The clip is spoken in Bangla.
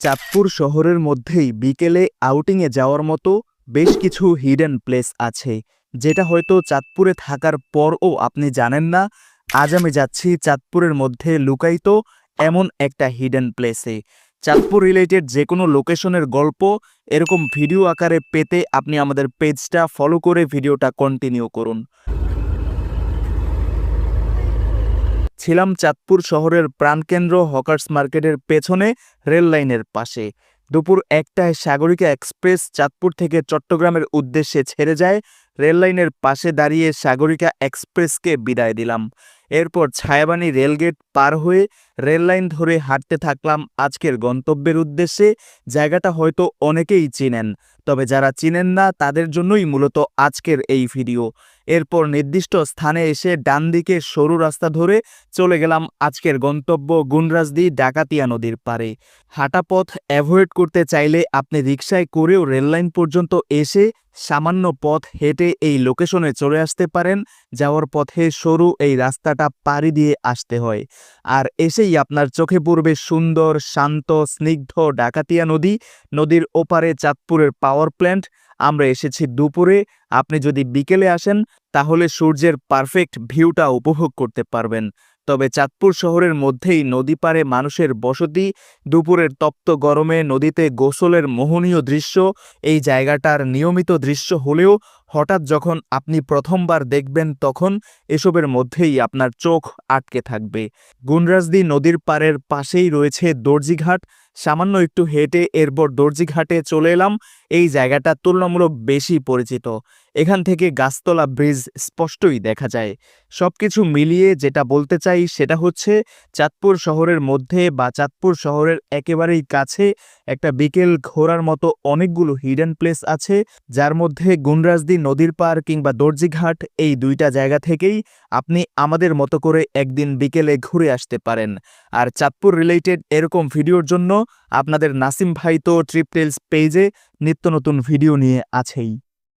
চাঁদপুর শহরের মধ্যেই বিকেলে আউটিংয়ে যাওয়ার মতো বেশ কিছু হিডেন প্লেস আছে, যেটা হয়তো চাঁদপুরে থাকার পরও আপনি জানেন না। আজ আমি যাচ্ছি চাঁদপুরের মধ্যে লুকায়িত এমন একটা হিডেন প্লেসে চাঁদপুর রিলেটেড যে কোনো লোকেশনের গল্প, এরকম ভিডিও আকারে পেতে আপনি আমাদের পেজটা ফলো করে ভিডিওটা কন্টিনিউ করুন। ছিলাম চাঁদপুর শহরের প্রাণকেন্দ্র হকার্স মার্কেটের পেছনে রেল লাইনের পাশে। দুপুর একটায় সাগরিকা এক্সপ্রেস চাঁদপুর থেকে চট্টগ্রামের উদ্দেশ্যে ছেড়ে যায় রেল লাইনের পাশে দাঁড়িয়ে সাগরিকা এক্সপ্রেসকে বিদায় দিলাম। এরপর ছায়াবানি রেলগেট পার হয়ে রেললাইন ধরে হাঁটতে থাকলাম আজকের গন্তব্যের উদ্দেশ্যে। জায়গাটা হয়তো অনেকেই চিনেন, তবে যারা চিনেন না তাদের জন্যই মূলত আজকের এই ভিডিও। এরপর নির্দিষ্ট স্থানে এসে ডান দিকে সরু রাস্তা ধরে চলে গেলাম আজকের গন্তব্য গুনরাজদি ডাকাতিয়া নদীর পারে হাঁটা পথ অ্যাভয়েড করতে চাইলে আপনি রিক্সায় করেও রেললাইন পর্যন্ত এসে সামান্য পথ হেঁটে এই লোকেশনে চলে আসতে পারেন, যাওয়ার পথে সরু এই রাস্তাটা পাড়ি দিয়ে আসতে হয়। আর এসেই আপনার চোখে পড়বে সুন্দর, শান্ত, স্নিগ্ধ ডাকাতিয়া নদী। নদীর ওপারে চাঁদপুরের পাওয়ার প্ল্যান্ট আমরা এসেছি দুপুরে। আপনি যদি বিকেলে আসেন, তাহলে সূর্যের পারফেক্ট ভিউটা উপভোগ করতে পারবেন। তবে চাঁদপুর শহরের মধ্যেই নদী পারে মানুষের বসতি, দুপুরের তপ্ত গরমে নদীতে গোসলের মোহনীয় দৃশ্য, এই জায়গাটার নিয়মিত দৃশ্য হলেও হঠাৎ যখন আপনি প্রথমবার দেখবেন, তখন এসবের মধ্যেই আপনার চোখ আটকে থাকবে। গুনরাজদি নদীর পাড়ের পাশেই রয়েছে দর্জিঘাট। সামান্য একটু হেঁটে এরপর দর্জিঘাটে চলে এলাম। এই জায়গাটা তুলনামূলক বেশি পরিচিত। এখান থেকে গাছতলা ব্রিজ স্পষ্টই দেখা যায়। সবকিছু মিলিয়ে যেটা বলতে চাই, সেটা হচ্ছে চাঁদপুর শহরের মধ্যে বা চাঁদপুর শহরের একেবারেই কাছে একটা বিকেল ঘোরার মতো অনেকগুলো হিডেন প্লেস আছে, যার মধ্যে গুনরাজদি নদীর পার কিংবা দর্জিঘাট এই দুইটা জায়গা থেকেই আপনি আমাদের মতো করে একদিন বিকেলে ঘুরে আসতে পারেন। আর চাঁদপুর রিলেটেড এরকম ভিডিওর জন্য আপনাদের নাসিম ভাই তো ট্রিপ টেলস পেজে নিত্য নতুন ভিডিও নিয়ে আছেই।